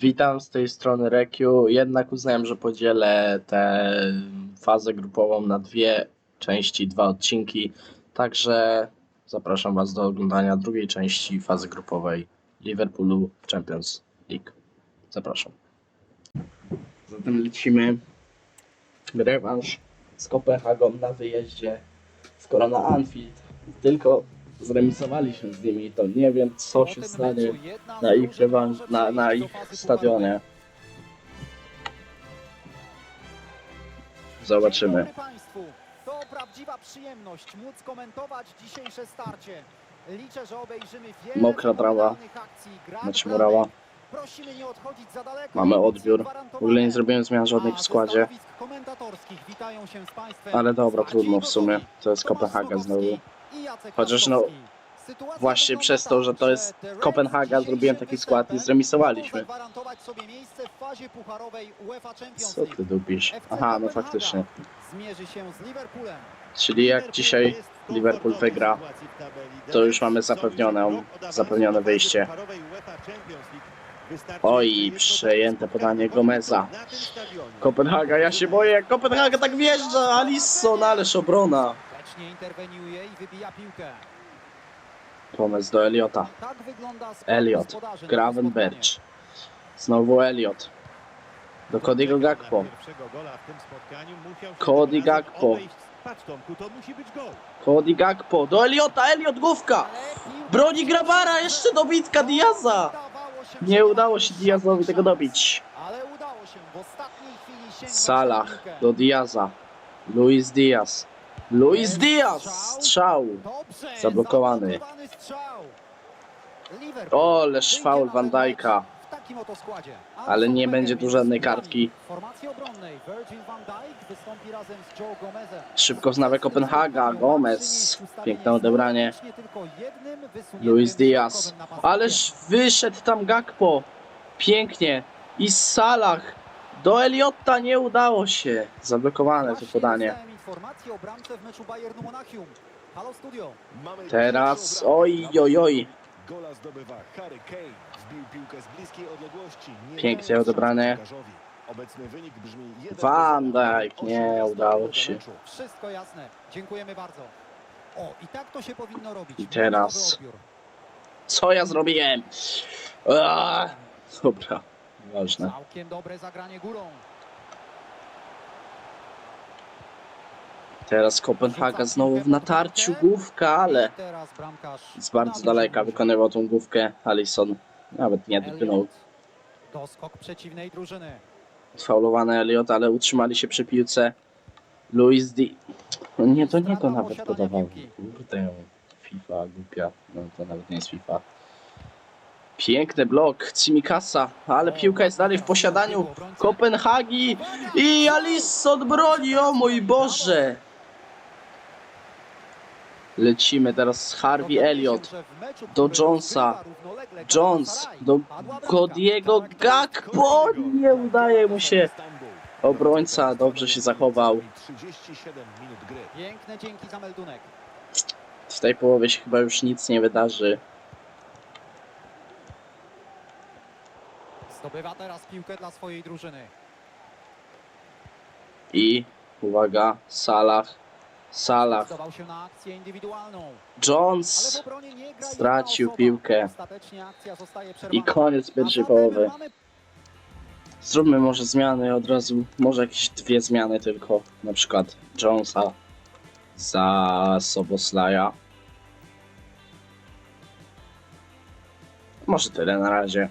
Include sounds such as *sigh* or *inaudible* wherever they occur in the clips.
Witam z tej strony Rekiu. Jednak uznałem, że podzielę tę fazę grupową na dwie części, dwa odcinki. Także zapraszam Was do oglądania drugiej części fazy grupowej Liverpoolu Champions League. Zapraszam. Zatem lecimy rewanż z Kopenhagą na wyjeździe. Skoro na Anfield tylko zremisowaliśmy z nimi, to nie wiem co się stanie na ich rewanż, na, na ich stadionie. Zobaczymy. To prawdziwa przyjemność móc komentować dzisiejsze starcie. Liczę, że obejrzymy wiele Mokra trawa. za daleko. Mamy odbiór. W ogóle nie zrobiłem zmian żadnych w składzie. stanowisk komentatorskich witają się z Państwem Ale dobra, trudno w sumie. To jest Kopenhaga znowu. Chociaż no, właśnie przez to, tak, że to jest Kopenhaga, zrobiłem taki skład i zremisowaliśmy. Co ty dupisz? FC Aha, no faktycznie. Czyli jak dzisiaj Liverpool wygra, to już mamy zapewnioną, zapewnione wyjście. Oj, przejęte podanie Gomeza. Kopenhaga, ja się boję, Kopenhaga tak wjeżdża, Alisson, ależ obrona. Tecznie interweniuje i wybija piłkę. Pomysł do Eliota. Tak wygląda na Gravenberch. Znowu Eliot. Do Cody'ego Gakpo. Cody Gakpo. Cody Gakpo. Do Eliota, Eliot główka. Broni Grabara, jeszcze dobitka Diaza. Nie udało się Diazowi tego dobić. Salah do Diaza. Luis Diaz. Luis Diaz! Strzał. Zablokowany. Oleż wyjdzie faul Van Dijk'a. Ale nie będzie tu żadnej kartki. Szybko wznawia Kopenhaga. Gomez. Piękne odebranie. Luis Diaz. Ależ wyszedł tam Gakpo. Pięknie. I Salah. Do Eliota nie udało się. Zablokowane to podanie. Dostałem informację o bramce w meczu Bayernu Monachium. Halo studio. Teraz. Oj, oj, oj. Gola zdobywa Harry Kane. Wbił piłkę z bliskiej odległości. Nie Pięknie odebrane. Obecny wynik brzmi 1 Van do 0. Dijk, nie udało się. Wszystko jasne. Dziękujemy bardzo. O, i tak to się powinno robić. I teraz. Co ja zrobiłem? Aaa. Dobra. Ważne. Całkiem dobre zagranie górą. Teraz Kopenhaga znowu w natarciu główka, ale z bardzo daleka wykonywał tą główkę Alisson. Nawet nie. Elliot. Doskok przeciwnej drużyny. Faulowany Elliot, ale utrzymali się przy piłce. Luis Di... No nie, to nie to nawet podawał. Kurde, FIFA głupia. No to nawet nie jest FIFA. Piękny blok Cimikasa, ale piłka jest dalej w posiadaniu Kopenhagi i Alisson broni, o mój Boże! Lecimy teraz z Harvey Elliott, do Jonesa. Jones, do Godiego Gakpo, nie udaje mu się. Obrońca dobrze się zachował. 37 minut gry. Piękne dzięki za meldunek. W tej połowie się chyba już nic nie wydarzy. Zdobywa teraz piłkę dla swojej drużyny. I uwaga, Salah, Salah, Jones stracił piłkę. I koniec pierwszej połowy. Zróbmy może zmiany od razu, może jakieś dwie zmiany tylko, na przykład Jonesa za Soboslaja. Może tyle na razie.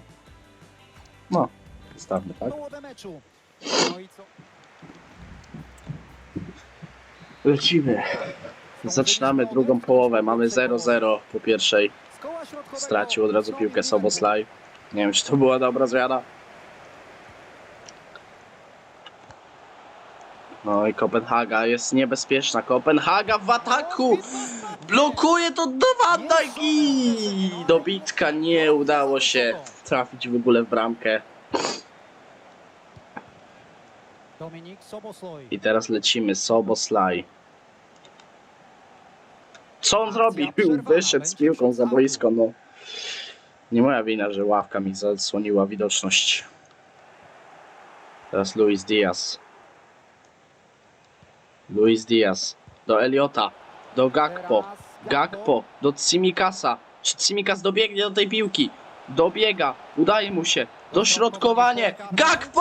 No, zostawmy tak. połowę meczu. No i co? Lecimy. Zaczynamy drugą połowę. Mamy 0-0 po pierwszej. Stracił od razu piłkę. Soboslaj. Nie wiem, czy to była dobra zmiana. No i Kopenhaga jest niebezpieczna. Kopenhaga w ataku! Blokuje to do Van dobitka nie udało się trafić w ogóle w bramkę. Dominik Sobosloj. I teraz lecimy. Soboslaj. Co on zrobił? Wyszedł z piłką za boisko, no. Nie moja wina, że ławka mi zasłoniła widoczność. Teraz Luis Diaz. Luis Diaz. Do Eliota. Do Gakpo. Gakpo. Do Tsimikasa. Czy Tsimikas dobiegnie do tej piłki? Dobiega. Udaje mu się. Dośrodkowanie. Gakpo!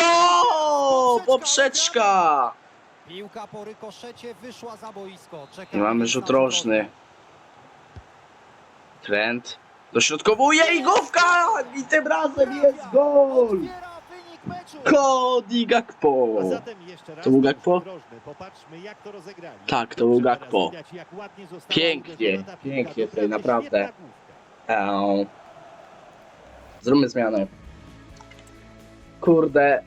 Poprzeczka! Piłka po rykoszecie wyszła za boisko. Czeka I mamy rzut rożny. Trend. Dośrodkowuje i główka! I tym razem jest gol! Cody Gakpo! To był Gakpo? Tak, to był Gakpo. Pięknie, pięknie tutaj, naprawdę. Zróbmy zmianę. Kurde,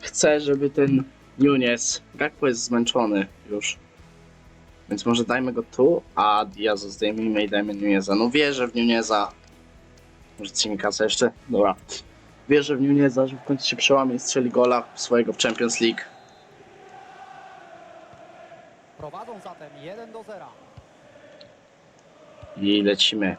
chcę, żeby ten Nunes. Gakpo jest zmęczony już. Więc może dajmy go tu, a Diaz zdejmijmy i dajmy Nuneza. No wierzę w Nuneza. Może Cimikasa jeszcze? Dobra. Wierzę w Nuneza, że w końcu się przełamie i strzeli gola swojego w Champions League. Prowadzą zatem 1 do 0. I lecimy.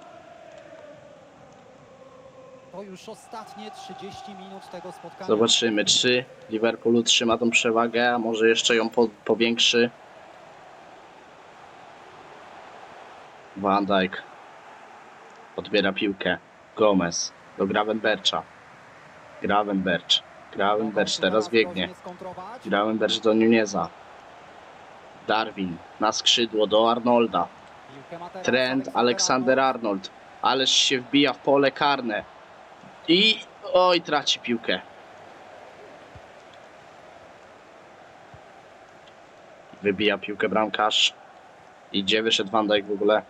To już ostatnie 30 minut tego spotkania. Zobaczymy, czy Liverpool utrzyma tą przewagę, a może jeszcze ją po, powiększy. Van Dijk odbiera piłkę. Gomez do Gravenbercha. Gravenberch. Gravenberch teraz biegnie. Gravenberch do Nuneza. Darwin na skrzydło do Arnolda. Trent Aleksander Arnold. Ależ się wbija w pole karne. I oj, traci piłkę. Wybija piłkę bramkarz. I gdzie wyszedł Van Dijk w ogóle?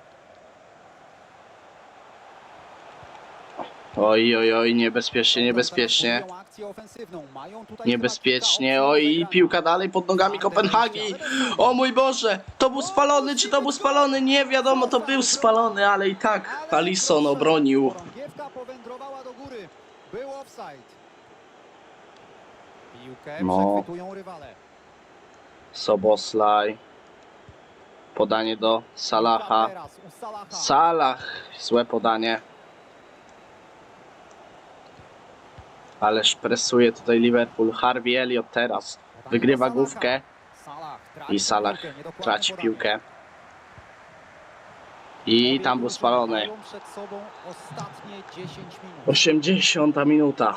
Oj, oj, oj, niebezpiecznie, niebezpiecznie. Niebezpiecznie, oj, piłka dalej pod nogami Kopenhagi. O mój Boże, to był spalony, czy to był spalony? Nie wiadomo, to był spalony, ale i tak Alisson obronił. Piłka powędrowała do góry. Był offside. Piłkę No. przechwytują rywale. Soboslaj. Podanie do Salaha. Salah, złe podanie. Ależ presuje tutaj Liverpool. Harvey Elliott teraz wygrywa główkę i Salah traci piłkę. I tam był spalony. Mają przed sobą ostatnie 10 minut. 80 minuta.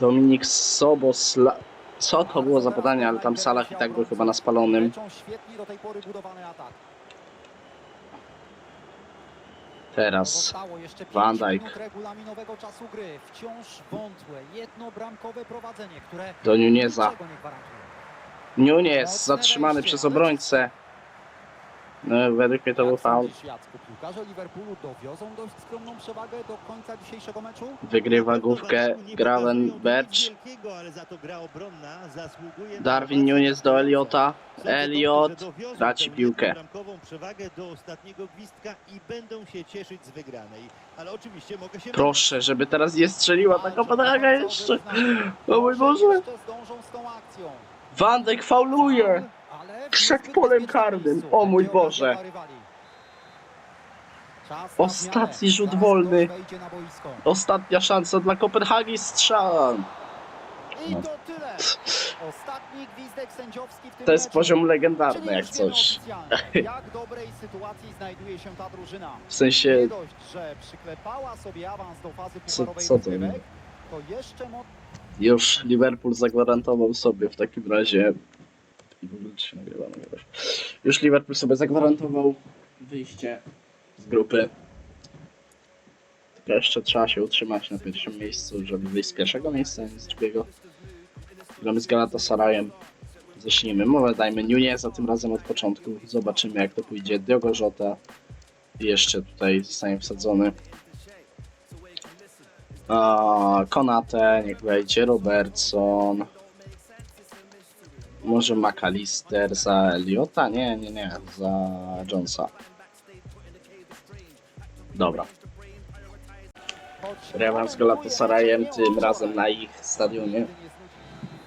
Dominik Sobosla. Co to było za podanie, ale tam Salah i tak był chyba na spalonym. Teraz Van 5 Dijk. do Nuneza. Nunez zatrzymany przez obrońcę. No, według mnie to był Jak faul. sądzisz, Jacku, piłkarze Liverpoolu dowiozą dość skromną przewagę do końca dzisiejszego meczu? Wygrywa główkę Gravenberch. Darwin. Nunes do Eliota. Dowiozą traci piłkę. Proszę, żeby teraz nie strzeliła ta Walczą Kopenhaga na końcowy jeszcze. O mój Boże. Dijk fauluje. Przed polem karnym. O mój Boże. Ostatni rzut wolny. Ostatnia szansa dla Kopenhagi strzał. I to tyle. Ostatni gwizdek sędziowski w tym To jest meczu. poziom legendarny jak coś. oficjalnie, *laughs* Jak dobrej sytuacji znajduje się ta drużyna. W Nie sensie, dość, że przyklepała sobie awans do fazy Co- pucharowej co to rozgrywek, to jeszcze mo- już Liverpool zagwarantował sobie w takim razie. I w ogóle się nagrywa, nagrywa się. Już Liverpool sobie zagwarantował wyjście z grupy. Tylko jeszcze trzeba się utrzymać na pierwszym miejscu, żeby wyjść z pierwszego miejsca, nie z drugiego. Gramy z Galatasarayem. Zacznijmy. Może dajmy Nuneza tym razem od początku. Zobaczymy jak to pójdzie. Diogo Jota jeszcze tutaj zostanie wsadzony. Konate, niech wejdzie, Robertson. Może McAllister za Eliota? Nie, nie, nie, za Jonesa. Dobra. choć Rewans z Galatasarayem, tym razem na ich stadionie.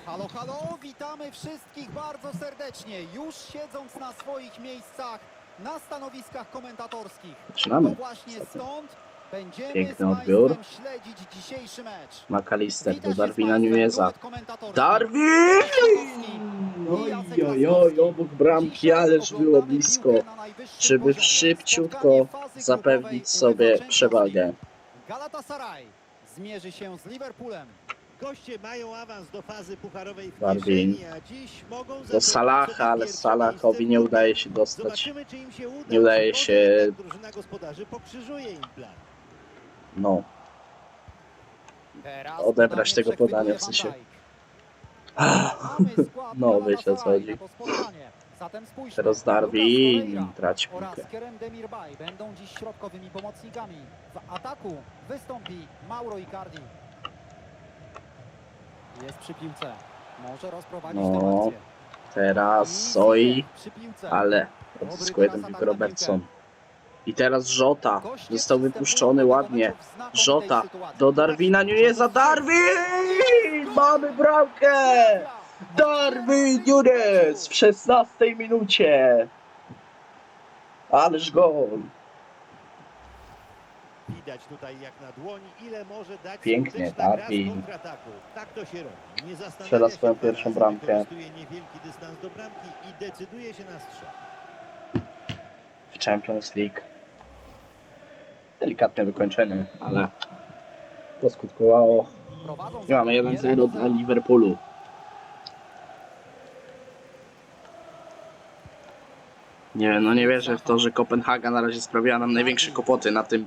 Halo, halo, witamy wszystkich bardzo serdecznie. Już siedząc na swoich miejscach na stanowiskach komentatorskich. To Zaczynamy. właśnie stąd Piękny odbiór. McAllister do Darwina Nuneza. Darwin! Oj, Oj, oj, obok bramki, ależ było blisko, żeby szybciutko zapewnić sobie przewagę. Galatasaray zmierzy się z Liverpoolem. Goście mają awans do fazy pucharowej w Darwin. Do Salaha, ale Salahowi nie udaje się dostać. Nie udaje się- No, Odebrać tego podania, w sensie. *laughs* No, wiecie o co chodzi. teraz Darwin traci piłkę. Będą dziś środkowymi pomocnikami. W ataku wystąpi Mauro Icardi. Jest przy piłce. Może rozprowadzić No, tę. Teraz I Oj, Ziyech przy piłce. ale odzyskuje ten piłkę Robertson. I teraz Żota został wypuszczony ładnie. Żota do Darwina Nuneza. Darwin! Mamy bramkę! Darwin Nunes w 16 minucie. Ależ gol. Widać tutaj jak na dłoni, ile może dać Pięknie, Darwin. Tak to się robi. Nie Strzela swoją pierwszą bramkę. Wykorzystuje niewielki dystans do bramki i decyduje się na strzał. w Champions League. Delikatne wykończenie, ale poskutkowało. Prowadzą I mamy 1-0 dla Liverpoolu. Nie wiem, no nie wierzę w to, że Kopenhaga na razie sprawiała nam największe kłopoty na tym,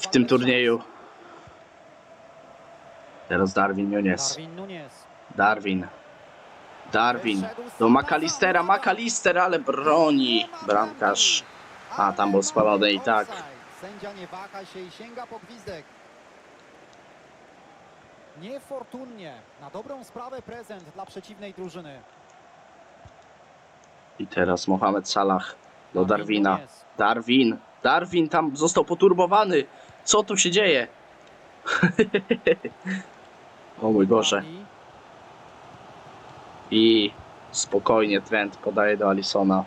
w tym turnieju. Teraz Darwin Nunes. Darwin Nunes. Darwin. Darwin. Do McAllistera. McAllister, ale broni bramkarz. A, tam był spalony i tak. Sędzia nie waha się i sięga po gwizdek. Niefortunnie. Na dobrą sprawę prezent dla przeciwnej drużyny. I teraz Mohamed Salah do Darwin Darwina. Darwin. Darwin tam został poturbowany. Co tu się dzieje? *laughs* o mój Boże. I spokojnie Trent podaje do Alisona.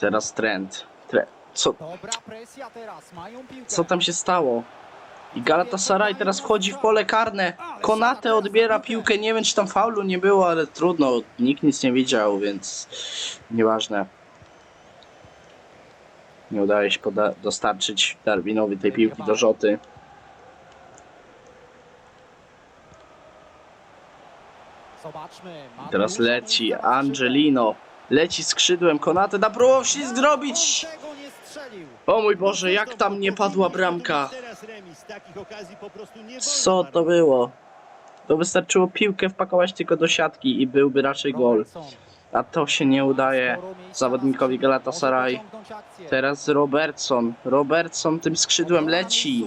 Teraz Trent. Tre co, co tam się stało? I Galatasaray teraz wchodzi w pole karne. Konate odbiera piłkę. Nie wiem, czy tam faulu nie było, ale trudno. Nikt nic nie widział, więc nieważne. Nie udaje się dostarczyć Darwinowi tej piłki do Rzoty. Zobaczmy. Teraz leci Angelino. Leci skrzydłem. Konate da próbował On zrobić. O mój Boże, jak tam nie padła bramka. Co to było? To wystarczyło piłkę wpakować tylko do siatki i byłby raczej gol. A to się nie udaje. Zawodnikowi. Galatasaray. Teraz Robertson. Robertson tym skrzydłem leci.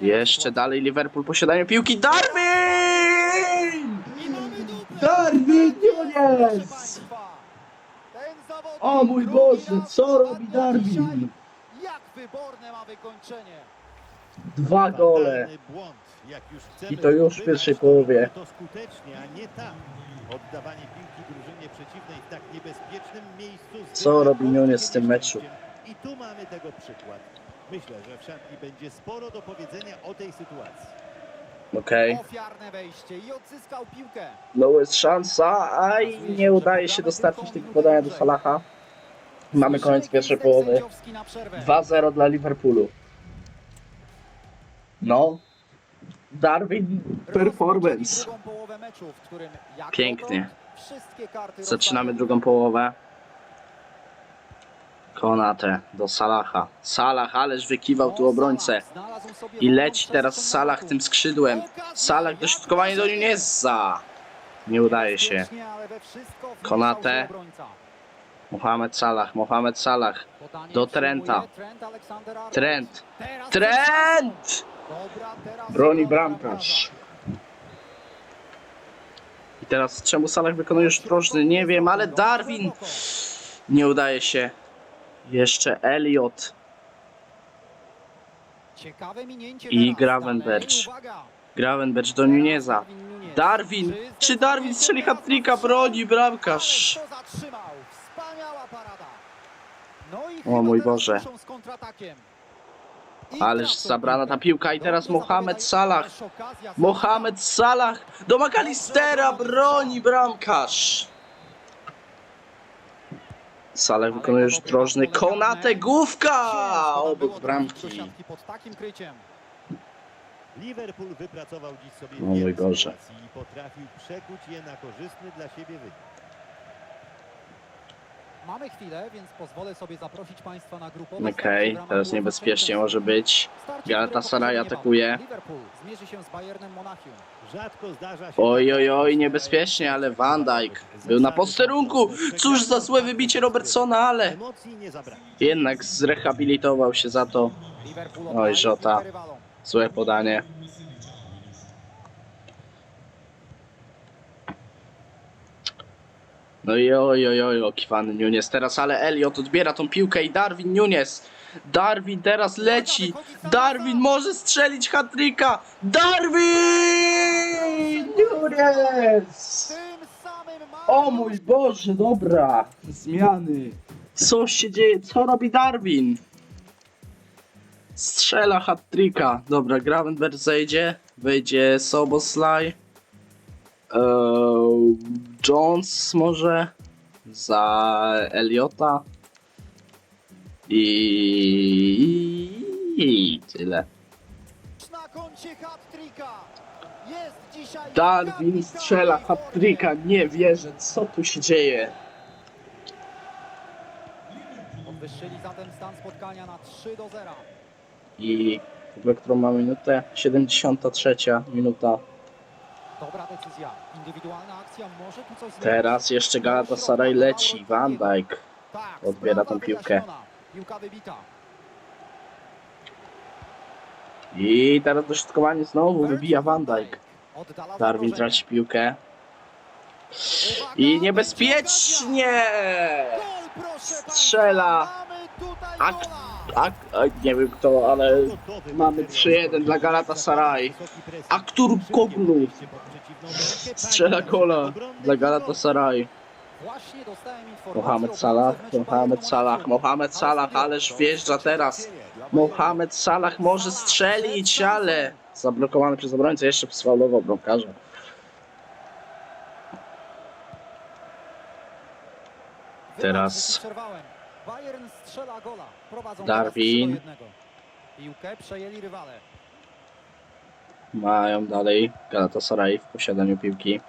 Jeszcze dalej Liverpool posiadanie piłki. Darwin! Darwin Proszę Nunes! O mój Boże, co robi Darwin? Jak wyborne ma wykończenie. Dwa gole. I to już w pierwszej połowie. robimy To skutecznie, a nie tak. Oddawanie piłki drużynie przeciwnej w tak niebezpiecznym miejscu. Co robi Nunes w tym meczu? I tu mamy tego przykład. Myślę, że w szatni będzie sporo do powiedzenia o tej sytuacji. Okej. Ofiarne wejście i odzyskał piłkę. No jest szansa, a i nie udaje się dostarczyć tego podania do Salaha. Mamy koniec pierwszej połowy. sędziowski na przerwę. 2-0 dla Liverpoolu. No. Darwin performance. Pięknie. Zaczynamy drugą połowę. Konate do Salaha. Salah, ależ wykiwał tu obrońcę. I leci teraz Salah tym skrzydłem. Salah dośrodkowanie do. Nuneza. Nie udaje się. Konate. Mohamed Salah, Mohamed Salah. Do Trenta. Trent. Trent. Broni bramkarz. I teraz czemu Salah wykonuje już drożny? Nie wiem, ale Darwin nie udaje się. Jeszcze Elliot. I uwaga. Gravenberch do Nuneza. Darwin! Czy Darwin strzeli hat-tricka? Broni bramkarz. No O mój Boże. Ależ zabrana ta piłka i teraz Mohamed Salah. Mohamed Salah do McAllistera broni bramkarz. Salah wykonuje już drożny Konate główka obok bramki. siatki pod takim kryciem. Liverpool wypracował dziś sobie O mój wiele Boże. i potrafił przekuć je na korzystny dla siebie wynik. Mamy chwilę, więc pozwolę sobie zaprosić Państwa na grupowe Okej, ramach teraz niebezpiecznie może być. Galatasaray atakuje. zdarza się... Oj, oj, oj, niebezpiecznie, ale Van Dijk był na posterunku. Cóż za złe wybicie Robertsona, ale jednak zrehabilitował się za to. Oj, Żota. Złe podanie. No i oj, oj, oj, okiwany Nunes teraz, ale Elliot odbiera tą piłkę i Darwin Nunes. Darwin teraz leci. Darwin może strzelić hat-tricka. Darwin Nunes! O mój Boże, dobra. Zmiany. Co się dzieje? Co robi Darwin? Strzela hat-tricka. Dobra, Gravenberg zejdzie. Wejdzie Soboslaj. Eee, Jones może. Za Eliota. I... I tyle. na koncie hat-tricka. Jest dzisiaj Darwin strzela hat-tricka. Nie wierzę, co tu się dzieje. Podwyższyli zatem stan spotkania na 3 do 0. I w którą mamy minutę? 73 minuta. Dobra decyzja. Indywidualna akcja może tu coś. Teraz jeszcze Galatasaray leci. Van Dijk. Tak, odbiera tą piłkę. wyjaśniona. Piłka wybita. I teraz dośrodkowanie znowu wybija Van Dijk. Darwin traci piłkę. I niebezpiecznie! Strzela. tutaj A- gola. A, nie wiem kto, ale mamy materiał 3-1 dla Galatasaray. Aktur Koglu strzela Obronny dla. Galatasaray. Mohamed Salah, Mohamed Salah. Mohamed Salah, ależ wjeżdża teraz. Mohamed Salah może strzelić, ale zablokowany przez obrońcę, jeszcze sfaulował bramkarza. Teraz- strzela gola. Prowadzą Darwin. teraz 3 do 1. Piłkę przejęli rywale. Mają dalej Galatasaray w posiadaniu piłki.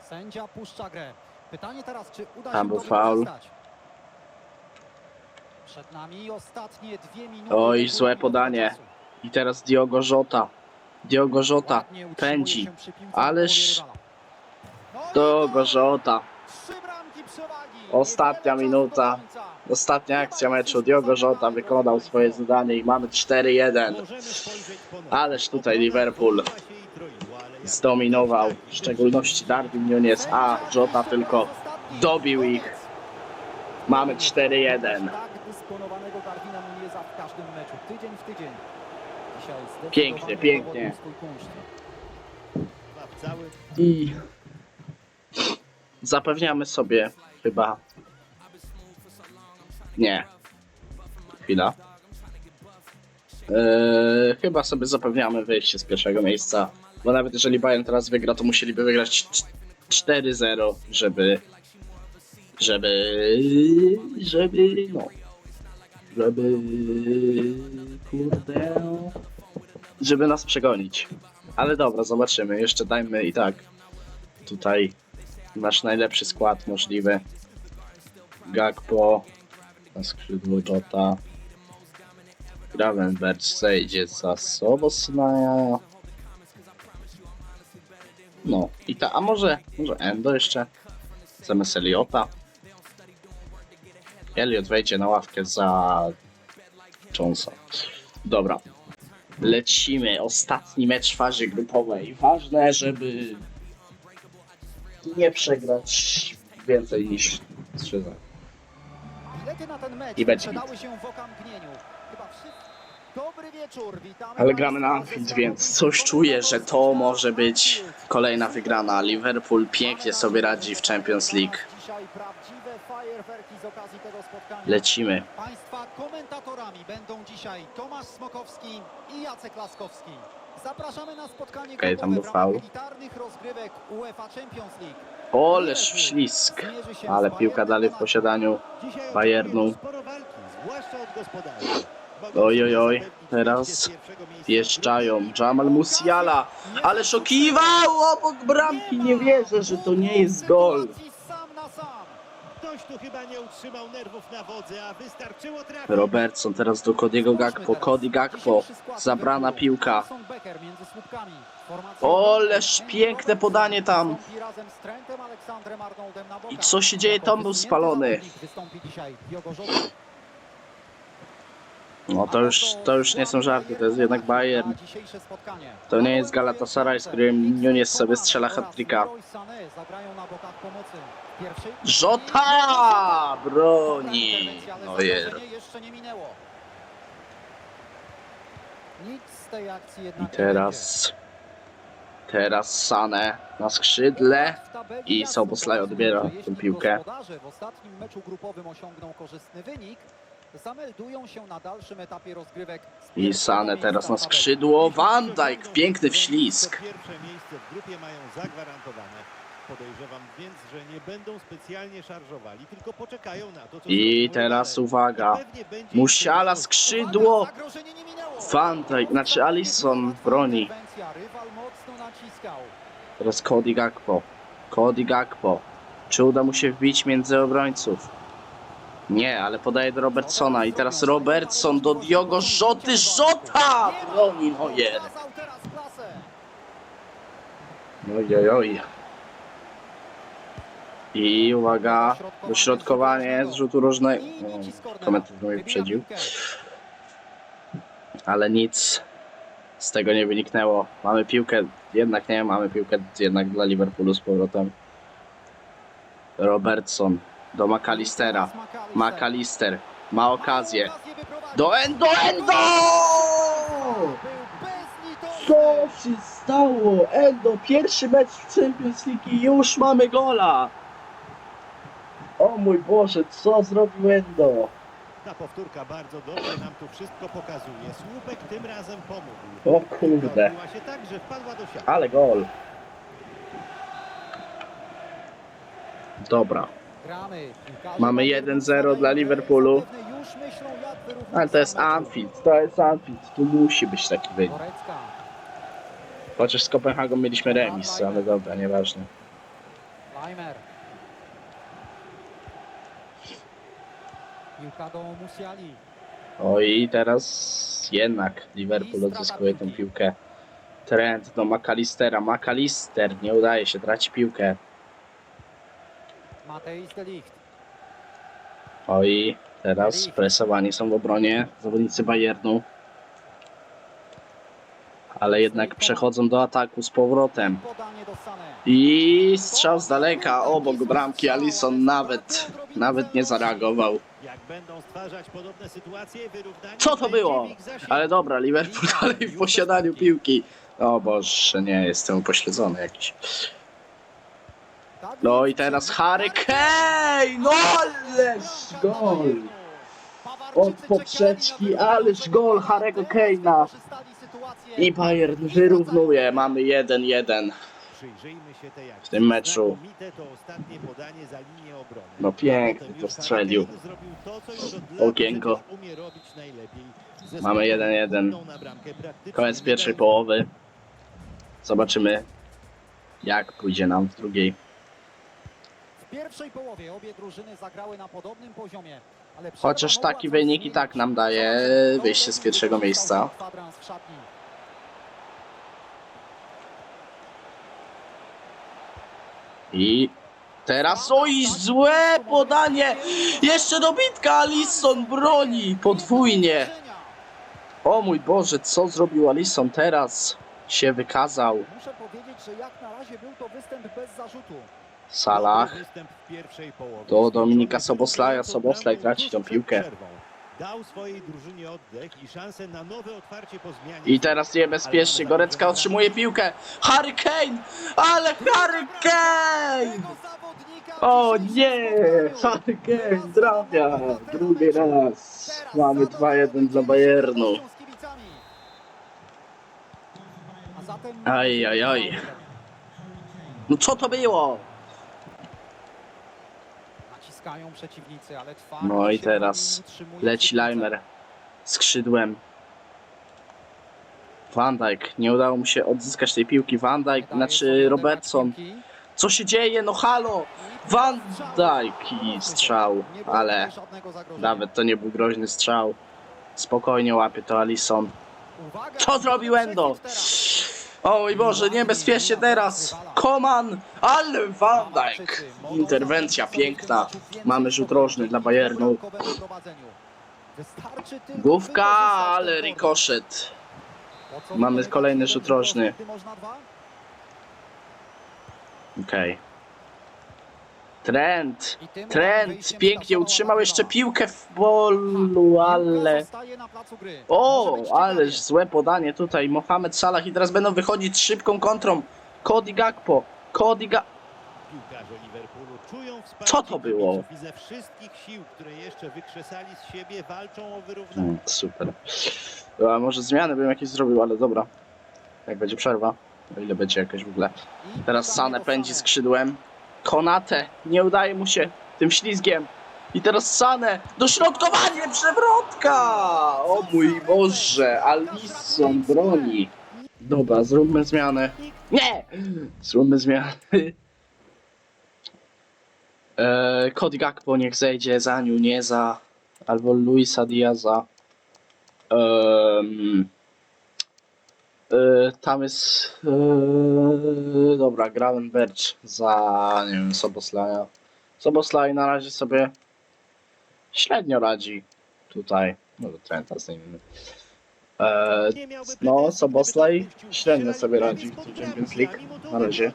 Sędzia puszcza grę. Pytanie teraz, czy uda Tam się był wykorzystać? Przed nami ostatnie dwie minuty. Oj, złe podanie. I teraz Diogo Jota. Diogo Jota pędzi. Ależ-. No Diogo! Jota. Ostatnia minuta. Ostatnia akcja meczu. Diogo Jota wykonał swoje zadanie i mamy 4-1. Możemy spojrzeć ponownie. Ależ tutaj Liverpool Zdominował, w szczególności Darwin Nunes, a Jota tylko dobił ich. Mamy 4-1. Tak dysponowanego Darwina Nuneza w każdym meczu, tydzień w tydzień. Dzisiaj zdecydowanie Pięknie, pięknie. I zapewniamy sobie chyba. Nie. Chwila. Eee, chyba sobie zapewniamy wyjście z pierwszego miejsca. Bo nawet jeżeli Bayern teraz wygra, to musieliby wygrać cz- 4-0, żeby. Żeby. Żeby. No. Żeby. Kurde. Żeby nas przegonić. Ale dobra, zobaczymy. Jeszcze dajmy i tak. Tutaj nasz najlepszy skład możliwy. Gakpo na skrzydło Jota. Gravenberch zejdzie za Soboslaja. No i ta, a może, może Endo jeszcze zamiast Eliota. Eliot wejdzie na ławkę za Jonesa. Dobra. Lecimy. Ostatni mecz w fazie grupowej. Ważne, żeby nie przegrać więcej niż 3 0 Bilety na ten mecz I będzie witamy Ale gramy na Anfield, więc coś czuję, że to może być kolejna wygrana. Liverpool pięknie sobie radzi w Champions League. Lecimy. Państwa komentatorami będą dzisiaj Tomasz Smokowski i Jacek Laskowski. Zapraszamy na spotkanie Okej, tam był faul. rozgrywek UEFA Champions League. Oleż się Ale piłka dalej w posiadaniu Bayernu. Oj, oj, oj. Teraz grupie. Jamal Musiala. Ale szokiwał obok bramki. Nie wierzę, że to nie jest gol. Sytuacji Sam na sam. Ktoś tu chyba nie utrzymał nerwów na wodze, a wystarczyło trafić. Robertson teraz do Cody'ego Gakpo. Cody Gakpo. Zabrana piłka. Oleż piękne podanie tam. I co się dzieje? Tom był spalony. zawodnik Wystąpi dzisiaj Diogo Jota. No to już, to już nie są żarty, to jest jednak Bayern. To nie jest Galatasaray, z którym Nunes sobie strzela hat-tricka. Żota! Broni! tej akcji I teraz... Teraz Sane na skrzydle. I Soboslaj odbiera tę piłkę. w ostatnim meczu grupowym osiągną korzystny wynik, zameldują się na dalszym etapie rozgrywek I Sane teraz na skrzydło. Van Dijk, piękny wślizg. Pierwsze miejsce w grupie mają zagwarantowane. Podejrzewam więc, że nie będą specjalnie szarżowali, tylko poczekają na to, co I teraz uwaga. Musiala skrzydło. Van Dijk, znaczy Alisson broni. Teraz Cody Gakpo. Cody Gakpo. Czy uda mu się wbić między obrońców? Nie, ale podaje do Robertsona i teraz Robertson do Diogo Rzoty. Rzota! Broni Neuer. Oj, oj. I uwaga, dośrodkowanie z rzutu kornera. Komentarz mnie wyprzedził. Ale nic z tego nie wyniknęło. Mamy piłkę, jednak nie, mamy piłkę jednak dla Liverpoolu z powrotem. Robertson do McAllistera. McAllister ma okazję. Do Endo Endo! Co się stało? Endo, pierwszy mecz w Champions League i już mamy gola! O mój Boże, co zrobił Endo? Ta powtórka bardzo dobrze nam tu wszystko pokazuje. Słupek tym razem pomógł. O kurde, się tak, że wpadła do siatki. ale gol. Dobra, Mamy Bayernu 1-0 dla Liverpoolu. ale to jest. Anfield, to jest Anfield, tu musi być taki wynik. Chociaż z Kopenhagą mieliśmy remis, ale dobra, nieważne. Leimer. Piłka do Musiali. Oj, teraz jednak Liverpool odzyskuje tę piłkę. Trent do McAllistera. McAllister nie udaje się, traci piłkę. Ligt. Oj, teraz presowani są w obronie zawodnicy Bayernu. Ale jednak przechodzą do ataku z powrotem. I strzał z daleka obok bramki. Alisson nawet, nawet nie zareagował. Co to było? Ale dobra, Liverpool dalej w posiadaniu piłki. O Boże, nie, jestem upośledzony jakiś. No i teraz Harry Kane! No ależ gol! Od poprzeczki, ależ gol Harry'ego Kane'a. I Bayern wyrównuje, mamy 1-1. Przyjrzyjmy się tej akcji. w tym meczu. No pięknie to strzelił. Okienko. Mamy swoją 1-1. główną na bramkę praktycznie Koniec nie pierwszej połowy. Zobaczymy, jak pójdzie nam w drugiej. W pierwszej połowie obie drużyny zagrały na podobnym poziomie. Chociaż taki wynik i tak nam daje wyjście z pierwszego miejsca. I teraz, oj, złe podanie! Jeszcze dobitka, Alisson broni podwójnie. O mój Boże, co zrobił Alisson teraz? Się wykazał. Muszę powiedzieć, że jak na razie był to występ bez zarzutu. Salah. Do Dominika Soboslaja. Soboslaj traci tą piłkę. Dał swojej drużynie oddech i teraz niebezpiecznie. Gorecka otrzymuje piłkę. Harry Kane! Ale Harry Kane! O nie! Harry Kane trafia! Drugi raz. Mamy 2-1 dla Bayernu. Aj, aj, aj. No co to było? Naciskają przeciwnicy, ale twardo No i się teraz utrzymuje Leci przy piłce. Leimer. Skrzydłem. Van Dijk. Nie udało mu się odzyskać tej piłki. Van Dijk, Daje sobie znaczy Robertson. Co się dzieje? No halo! Van. Dijk i strzał, Nie było ale tutaj żadnego zagrożenia. nawet to nie był groźny strzał. Spokojnie łapie to Alisson. Uwaga, Co zrobił Endo? teraz. O mój Boże, niebezpiecznie teraz! Koman! Ale Van! Interwencja piękna. Mamy rzut rożny dla Bayernu. Główka, ale rikoszet. Mamy kolejny rzut rożny. Okej. Trent! Trent pięknie utrzymał jeszcze piłkę w polu, ale... O, ależ złe podanie tutaj. Mohamed Salah i teraz będą wychodzić z szybką kontrą. Cody Gakpo. Cody Ga... Co to było? ze wszystkich sił, które jeszcze wykrzesali z siebie, walczą o wyrównanie. Mm, super. A może zmiany bym jakieś zrobił, ale dobra. Jak będzie przerwa. O ile będzie jakaś w ogóle. Teraz Sane pędzi skrzydłem. Konate. Nie udaje mu się tym ślizgiem. I teraz Sane. Dośrodkowanie przewrotka! O mój Boże. Alisson broni. Dobra, zróbmy zmianę. Nie! Zróbmy zmiany. *laughs* Eee, Cody Gakpo niech zejdzie za Nuneza albo Luisa Diaza. E, tam jest e, dobra, Gravenberch za nie wiem, Soboslaja. Soboslaj na razie sobie średnio radzi tutaj. Może Trenta. Eee, miałby no, Soboslaj średnio sobie radzi w Champions League. Na razie.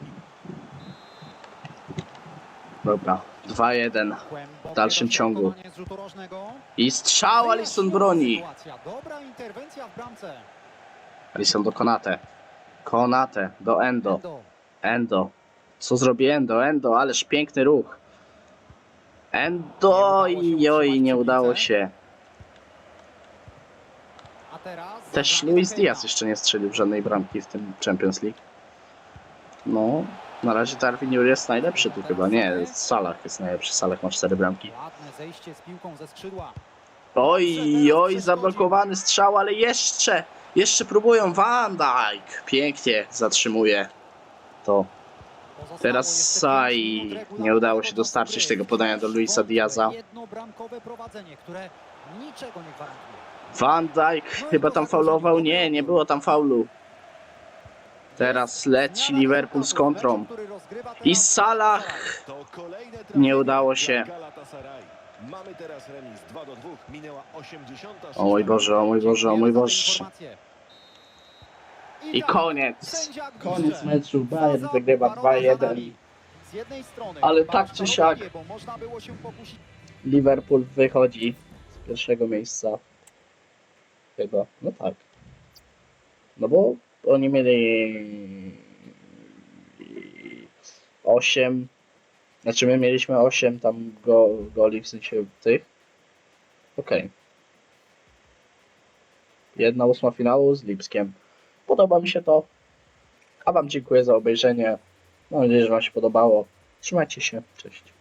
dobra, 2-1 Głębokie dalszym ciągu. i strzał Alisson broni. Dobra interwencja w bramce. Alisson do Konate. Konate do Endo. Endo. Co zrobi Endo? Endo, ależ piękny ruch. Endo i oj, nie udało się. Też Luis Diaz jeszcze nie strzelił żadnej bramki w tym Champions League. No, na razie Darwin Jur jest najlepszy tu chyba. Nie, Salah jest najlepszy. Salah ma cztery bramki. Oj, oj, zablokowany strzał, ale jeszcze, jeszcze próbują. Van Dijk pięknie zatrzymuje to. Teraz Sai nie udało się dostarczyć tego podania do Luisa Diaza. Van Dijk chyba tam faulował? Nie, nie było tam faulu. Teraz leci Liverpool z kontrą. I Salah Nie udało się. Mamy teraz remis 2 do 2. Minęła 86. O mój Boże, o mój Boże, o mój Boże. I koniec. Koniec meczu. Bayern wygrywa barona 2-1. zadali. Z jednej strony Ale tak czy siak. Liverpool wychodzi z pierwszego miejsca. Chyba, no tak. No bo oni mieli 8, znaczy my mieliśmy 8 tam go, goli w sensie tych. Okej. Jedna ósma finału z Lipskiem. Podoba mi się to. A Wam dziękuję za obejrzenie. Mam nadzieję, że Wam się podobało. Trzymajcie się. Cześć.